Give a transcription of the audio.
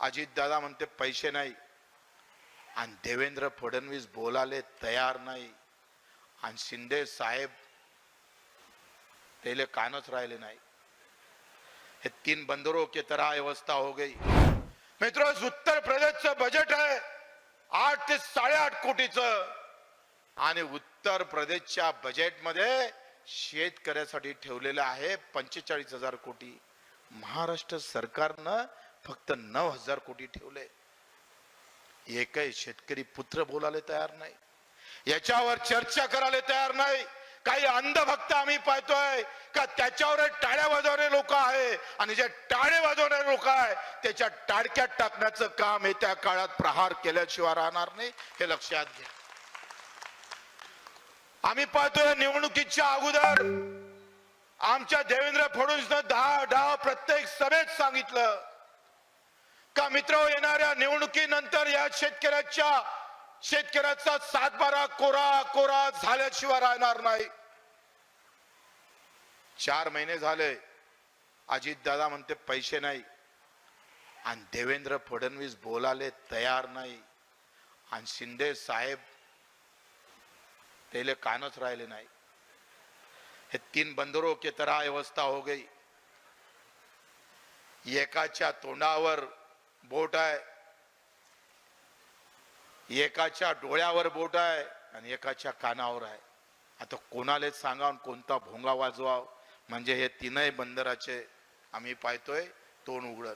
अजितदादा म्हणते पैसे नाही. आणि देवेंद्र फडणवीस बोलाले तयार नाही. आणि शिंदे साहेब त्याले कानच राहिले नाही. हे तीन बंदरों की तरह अवस्था हो गई. मित्रों उत्तर प्रदेशचं बजेट आहे आठ ते साडेआठ कोटीचं. आणि उत्तर प्रदेशच्या बजेटमध्ये शेतकऱ्यासाठी ठेवलेलं आहे पंचेचाळीस हजार कोटी. महाराष्ट्र सरकारनं फक्त नऊ हजार कोटी ठेवले. एकही शेतकरी पुत्र बोलायला तयार नाही. याच्यावर चर्चा करायला तयार नाही. काही अंधभक्त आम्ही पाहतोय का त्याच्यावर टाळ्या वाजवणारे लोक आहे आणि जे टाळे वाजवणारे लोक आहे त्याच्या टाळक्यात टाकण्याचं काम येत्या काळात प्रहार केल्याशिवाय राहणार नाही हे लक्षात घ्या. आम्ही पाहतोय निवडणुकीच्या अगोदर आमच्या देवेंद्र फडणवीसनं दहा दहा प्रत्येक सभेत सांगितलं का मित्र हो, येणाऱ्या निवडणुकीनंतर या शेतकऱ्याच्या शेतकऱ्याचा सातबारा कोरा कोरा झाल्याशिवाय राहणार नाही. चार महिने झाले अजित दादा म्हणते पैसे नाही. आणि देवेंद्र फडणवीस बोलाले तयार नाही. आणि शिंदे साहेब त्याले कानच राहिले नाही. हे तीन बंदरों की तरह अवस्था हो गई. एकाच्या तोंडावर बोट आहे. एकाच्या डोळ्यावर बोट आहे आणि एकाच्या कानावर आहे. आता कोणालाच सांगा कोणता भोंगा वाजवाव. म्हणजे हे तीनही बंदराचे आम्ही पाहतोय तोंड उघडल